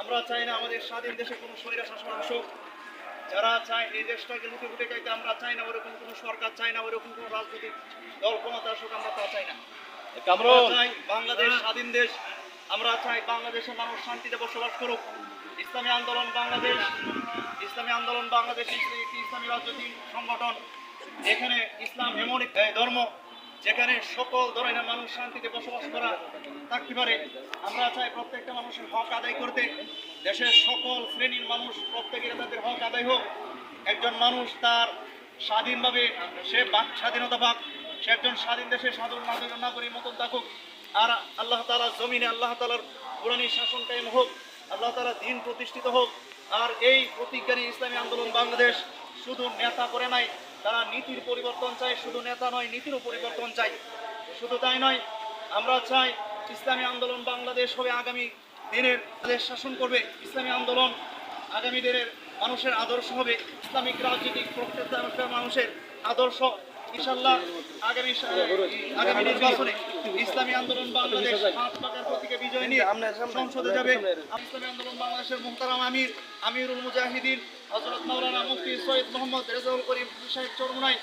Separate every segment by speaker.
Speaker 1: আমরা চাই না আমাদের স্বাধীন দেশে কোনো স্বৈরা শাসন আসুক। যারা চায় এই দেশটাকে লুটে ফুটে খাইতে আমরা চাই না ওরকম কোনো সরকার চাই না ওরকম কোনো রাজনৈতিক দল ক্ষমতা আসুক আমরা তা চাই না। আমরা চাই বাংলাদেশ স্বাধীন দেশ আমরা চাই বাংলাদেশের মানুষ শান্তিতে বসবাস করুক। ইসলামী আন্দোলন বাংলাদেশ ইসলামী আন্দোলন বাংলাদেশ একটি ইসলামী রাজনৈতিক সংগঠন এখানে ইসলাম এমন ধর্ম যেখানে সকল ধরনের মানুষ শান্তিতে বসবাস করা থাকতে পারে, আমরা চাই প্রত্যেকটা মানুষের হক আদায় করতে। দেশের সকল শ্রেণির মানুষ প্রত্যেকের তাদের হক আদায় হোক। একজন মানুষ তার স্বাধীনভাবে সে বাক স্বাধীনতা পাক, সে একজন স্বাধীন দেশে সাধারণ নাগরিক নাগরিক মতন থাকুক। আর আল্লাহ তালার জমিনে আল্লাহ তালার পুরানি শাসন কায়েম হোক, আল্লাহ তালা দিন প্রতিষ্ঠিত হোক। আর এই প্রতিজ্ঞানী ইসলামী আন্দোলন বাংলাদেশ শুধু নেতা করে নাই তারা নীতির পরিবর্তন চায়, শুধু নেতা নয়, নীতিরও পরিবর্তন চাই শুধু তাই নয়, আমরা চাই ইসলামী আন্দোলন বাংলাদেশ হবে আগামী দিনের। দেশ শাসন করবে, ইসলামী আন্দোলন আগামী দিনের মানুষের আদর্শ হবে। ইসলামিক রাজনৈতিক প্রত্যেকটা মানুষের আদর্শ ইনশাল্লাহ আগামী আগামী নির্বাচনে ইসলামী আন্দোলন বাংলাদেশ প্রতীকে বিজয় নিয়ে সংসদে যাবে। ইসলামী আন্দোলন বাংলাদেশের মুহতারাম আমির, আমিরুল মুজাহিদিন হজরত মাওলানা মুফতি সৈয়দ মোহাম্মদ রেজাউল করিম সাহেব চরমুনাই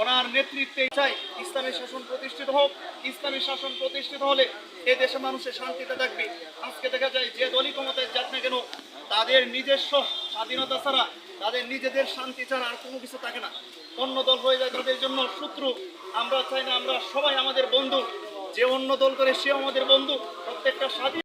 Speaker 1: ওনার নেতৃত্বে চাই ইসলামী শাসন প্রতিষ্ঠিত হোক। ইসলামী শাসন প্রতিষ্ঠিত হলে এ দেশে মানুষের শান্তিতে থাকবে। আজকে দেখা যায় যে দলই ক্ষমতায় যাক না কেন, তাদের নিজস্ব স্বাধীনতা ছাড়া তাদের নিজেদের শান্তি ছাড়া আর কোনো কিছু থাকে না। অন্য দল হয়ে যায় তাদের জন্য শত্রু। আমরা চাই না, আমরা সবাই আমাদের বন্ধু। যে অন্য দল করে সেও আমাদের বন্ধু। প্রত্যেকটা স্বাধীন